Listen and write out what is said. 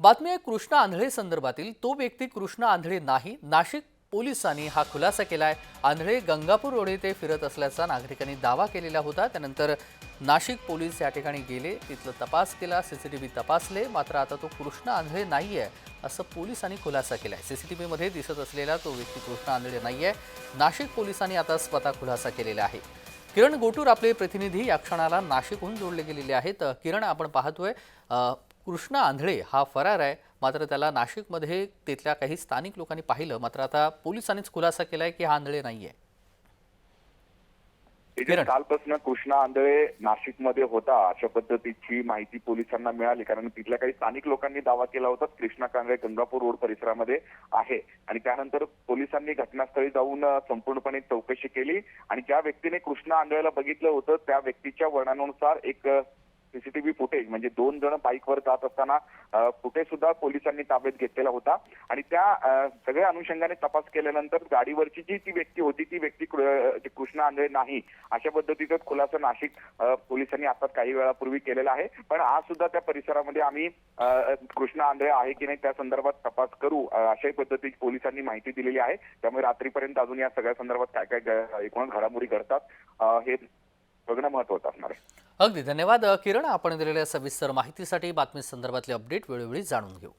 बातमी आहे कृष्णा आंधळे संदर्भातील. तो व्यक्ती कृष्णा आंधळे नाही नाशिक पोलिसांनी हा खुलासा केला आहे आंधळे गंगापूर रोड येथे फिरत असल्याचा नागरिकांनी दावा केलेला होता. त्यानंतर नाशिक पोलीस या ठिकाणी गेले तिथलं तपास केला सीसीटीव्ही तपासले मात्र आता तो कृष्णा आंधळे नाही आहे असं पोलिसांनी खुलासा केला आहे सीसीटीव्हीमध्ये दिसत असलेला तो व्यक्ती कृष्णा आंधळे नाही आहे नाशिक पोलिसांनी आता स्वतः खुलासा केलेला आहे. किरण गोटूर आपले प्रतिनिधी या क्षणाला नाशिकहून जोडले गेलेले आहेत. किरण आपण पाहतोय कृष्णा आंधळे हा फरार आहे. मात्र त्याला नाशिकमध्ये तिथल्या काही स्थानिक लोकांनी पाहिलं. मात्र आता पोलिसांनीच खुलासा केलाय की हा आंधळे नाहीये. कालपासून कृष्णा आंधळे नाशिकमध्ये होता अशा पद्धतीची माहिती पोलिसांना मिळाली. कारण तिथल्या काही स्थानिक लोकांनी दावा केला होता कृष्णा कांगळे गंगापूर रोड परिसरामध्ये आहे. आणि त्यानंतर पोलिसांनी घटनास्थळी जाऊन संपूर्णपणे चौकशी केली. आणि ज्या व्यक्तीने कृष्णा आंधळेला बघितलं होतं त्या व्यक्तीच्या वर्णनानुसार एक सीसीटीव्ही फुटेज म्हणजे दोन जण बाईकवर जात असताना फुटेज सुद्धा पोलिसांनी ताब्यात घेतलेला होता. आणि त्या सगळ्या अनुषंगाने तपास केल्यानंतर गाडीवरची जी ती व्यक्ती होती ती व्यक्ती कृष्णा आंधळे नाही. अशा पद्धतीचा खुलासा नाशिक पोलिसांनी आता काही वेळापूर्वी केलेला आहे. पण आज सुद्धा त्या परिसरामध्ये आम्ही कृष्णा आंधळे आहे की नाही त्या संदर्भात तपास करू अशाही पद्धतीची पोलिसांनी माहिती दिलेली आहे. त्यामुळे रात्रीपर्यंत अजून या सगळ्या संदर्भात काय काय एकूणच एकूण घडामोडी घडतात. हे बघणं महत्वाचं असणार आहे. अगदी धन्यवाद किरण. आपण दिलेल्या सविस्तर माहितीसाठी बातमी संदर्भातले अपडेट वेळोवेळी जाणून घेऊ.